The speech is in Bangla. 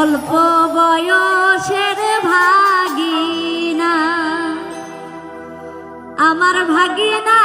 অল্প বয়সের ভাগিনা আমার ভাগিনা